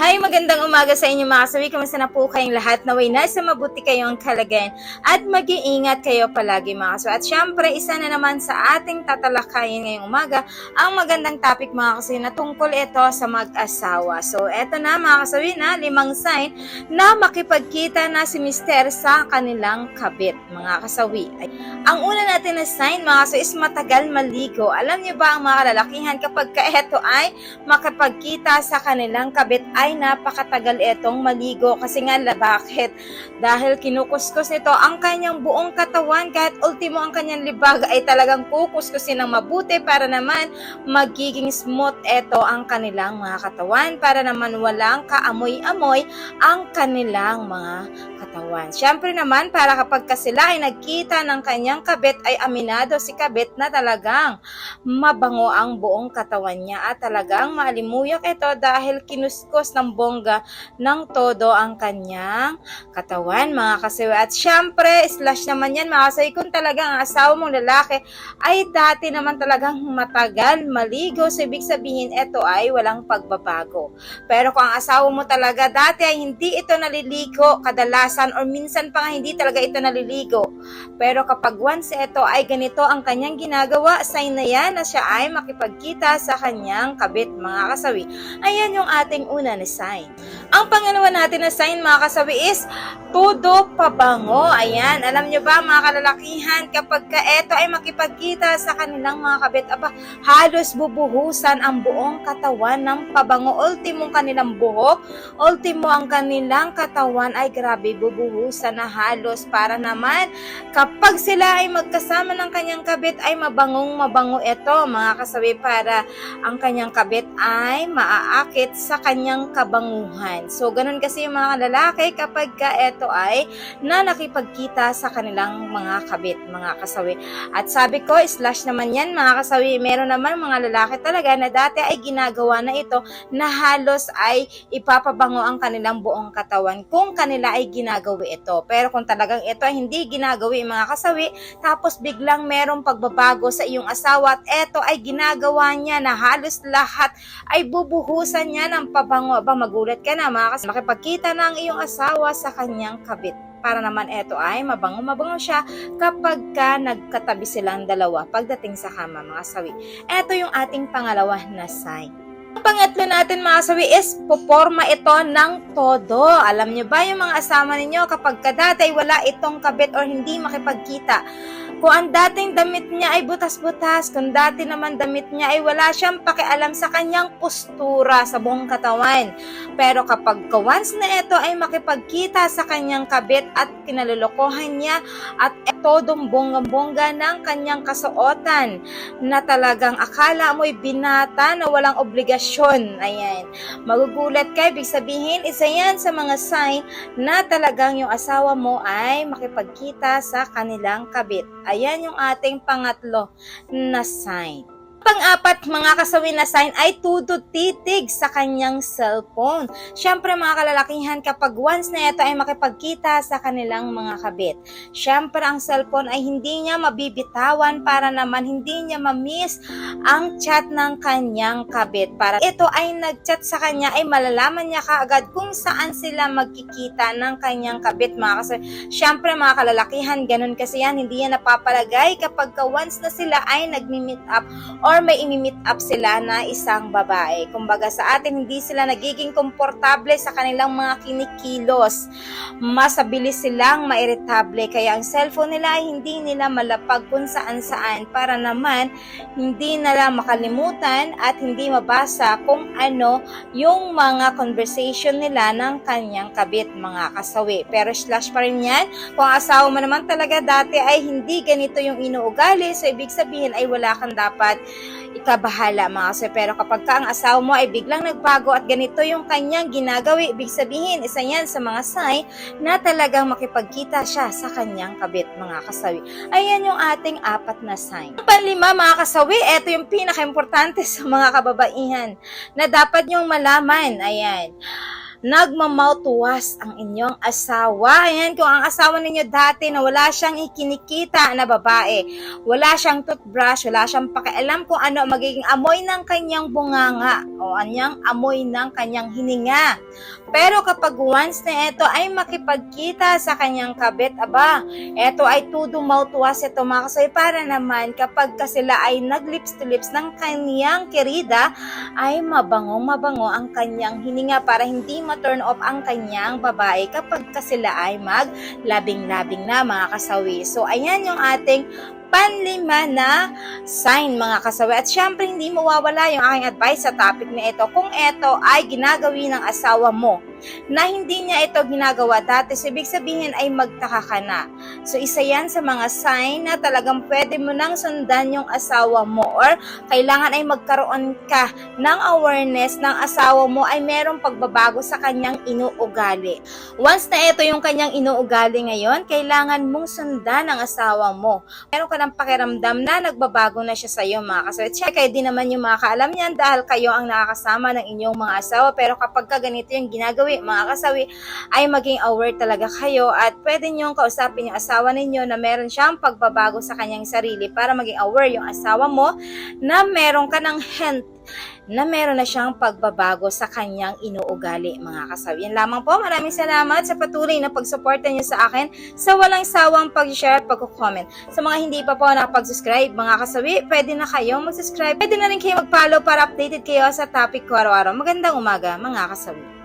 Hi, magandang umaga sa inyo mga kasawi. Kamusta na po kayong lahat? Naway nasa mabuti kayong kalagayan at mag-iingat kayo palagi mga kasawi. At syempre, isa na naman sa ating tatalakayin ngayong umaga ang magandang topic mga kasawi na tungkol ito sa mag-asawa. So, eto na mga kasawi na limang sign na makipagkita na si Mister sa kanilang kabit mga kasawi. Ang una natin na sign mga kasawi is matagal maligo. Alam niyo ba ang mga kalalakihan kapag ka ito ay makapagkita sa kanilang kabit ay napakatagal itong maligo kasi nga bakit? Dahil kinukuskus nito ang kanyang buong katawan kahit ultimo ang kanyang libag ay talagang kukuskusin ng mabuti para naman magiging smooth ito ang kanilang mga katawan para naman walang kaamoy-amoy ang kanilang mga katawan. Siyempre naman para kapag ka sila ay nagkita ng kanyang kabit ay aminado si kabit na talagang mabango ang buong katawan niya at talagang maalimuyak ito dahil kinuskus ng bongga ng todo ang kanyang katawan mga kasiwi. At syempre, slash naman yan mga kasiwi kung talagang ang asawa mong lalaki ay dati naman talagang matagal maligo. So, ibig sabihin ito ay walang pagbabago. Pero kung ang asawa mo talaga dati ay hindi ito naliligo kadalasan or minsan pa nga hindi talaga ito naliligo. Pero kapag once ito ay ganito ang kanyang ginagawa, sign na yan na siya ay makipagkita sa kanyang kabit mga kasawi. Ayan yung ating una na sign. Ang pangalawa natin na sign mga kasawi is todo pabango. Ayan, alam nyo ba mga kalalakihan, kapag ka eto ay makipagkita sa kanilang mga kabit, aba, halos bubuhusan ang buong katawan ng pabango. Ultimo kanilang buhok, ultimo ang kanilang katawan ay grabe bubuhusan na halos para naman kapag sila ay magkasama ng kanyang kabit ay mabangong mabango ito mga kasawi para ang kanyang kabit ay maaakit sa kanyang kabanguhan. So, ganun kasi yung mga lalaki kapag ka ito ay na nakipagkita sa kanilang mga kabit, mga kasawi. At sabi ko, slash naman yan mga kasawi. Meron naman mga lalaki talaga na dati ay ginagawa na ito na halos ay ipapabango ang kanilang buong katawan kung kanila ay ginagawi ito. Pero kung talagang ito ay hindi ginagawi mga kasawi, tapos biglang merong pagbabago sa iyong asawa at ito ay ginagawa niya na halos lahat ay bubuhusan niya ng pabango. Aba, magulat ka na mga. Makipagkita na ang iyong asawa sa kanyang kabit para naman ito ay mabango-mabango siya kapag ka nagkatabi silang dalawa pagdating sa kama mga sawi. Ito yung ating pangalawa na sign. Ang pangatlo natin mga sawi is puporma ito ng todo. Alam niyo ba yung mga asama ninyo kapag kadati ay wala itong kabit or hindi makipagkita. Kung ang dating damit niya ay butas-butas, kung dati naman damit niya ay wala siyang pakialam sa kanyang postura sa buong katawan. Pero kapag ka once na ito ay makipagkita sa kanyang kabit at kinalulukohan niya at todong bonggang-bongga ng kanyang kasuotan na talagang akala mo'y binata na walang obligasyon. Ayan. Magugulat ka, ibig sabihin, isa yan sa mga sign na talagang yung asawa mo ay makipagkita sa kanilang kabit. Ayan yung ating pangatlo na sign. Pang-apat, mga kasawi na sign ay tudo titig sa kanyang cellphone. Siyempre mga kalalakihan, kapag once na ito ay makipagkita sa kanilang mga kabit, siyempre ang cellphone ay hindi niya mabibitawan para naman hindi niya ma-miss ang chat ng kanyang kabit. Para ito ay nag-chat sa kanya ay malalaman niya kaagad kung saan sila magkikita ng kanyang kabit mga kasawi. Siyempre mga kalalakihan, ganun kasi yan, hindi yan napapalagay kapag ka once na sila ay nagmi-meet up or may imi-meet up sila na isang babae. Kumbaga sa atin, hindi sila nagiging komportable sa kanilang mga kinikilos. Mas mabilis silang mairitable. Kaya ang cellphone nila hindi nila malapag kung saan saan para naman hindi nila makalimutan at hindi mabasa kung ano yung mga conversation nila ng kanyang kabit, mga kasawi. Pero slash pa rin yan. Kung asawa mo naman talaga dati ay hindi ganito yung inuugali, so ibig sabihin ay wala kang dapat ikabahala mga kasawi. Pero kapag ka ang asawa mo ay biglang nagbago at ganito yung kanyang ginagawi, ibig sabihin, isa yan sa mga sign na talagang makipagkita siya sa kanyang kabit mga kasawi. Ayan yung ating apat na sign. Panlima mga kasawi, ito yung pinaka-importante sa mga kababaihan na dapat nyong malaman. Ayan. Nagmamautuwas ang inyong asawa. Ayan, kung ang asawa ninyo dati na wala siyang ikinikita na babae, wala siyang toothbrush, wala siyang pakialam kung ano magiging amoy ng kanyang bunganga o anyang amoy ng kanyang hininga. Pero kapag once na ito ay makipagkita sa kanyang kabit, aba, ito ay tudumautuwas ito mga kasoy para naman kapag ka sila ay naglips to lips ng kanyang kerida, ay mabango mabango ang kanyang hininga para hindi ma-turn off ang kanyang babae kapag ka sila ay maglabing-labing na mga kasawi. So ayan yung ating panlima na sign mga kasawi. At syempre hindi mawawala yung aking advice sa topic na ito. Kung ito ay ginagawi ng asawa mo na hindi niya ito ginagawa dati, so ibig sabihin ay magtaka ka na. So isa yan sa mga sign na talagang pwede mo nang sundan yung asawa mo or kailangan ay magkaroon ka ng awareness ng asawa mo ay merong pagbabago sa kanyang inuugali. Once na ito yung kanyang inuugali ngayon, kailangan mong sundan ang asawa mo. Meron ka ng pakiramdam na nagbabago na siya sa iyo mga kasawit. Siya kayo din naman yung makakaalam niyan dahil kayo ang nakakasama ng inyong mga asawa. Pero kapag ka ganito yung ginagawi, mga kasawi, ay maging aware talaga kayo at pwede niyong kausapin yung asawa ninyo na meron siyang pagbabago sa kanyang sarili para maging aware yung asawa mo na meron ka ng hint na meron na siyang pagbabago sa kanyang inuugali, mga kasawi. Yan lamang po. Maraming salamat sa patuloy na pagsuporta niyo sa akin sa walang sawang pag-share at pag-comment. Sa mga hindi pa po nakapag-subscribe, mga kasawi, pwede na kayong mag-subscribe. Pwede na rin kayo mag-follow para updated kayo sa topic ko araw-araw. Magandang umaga, mga kasawi.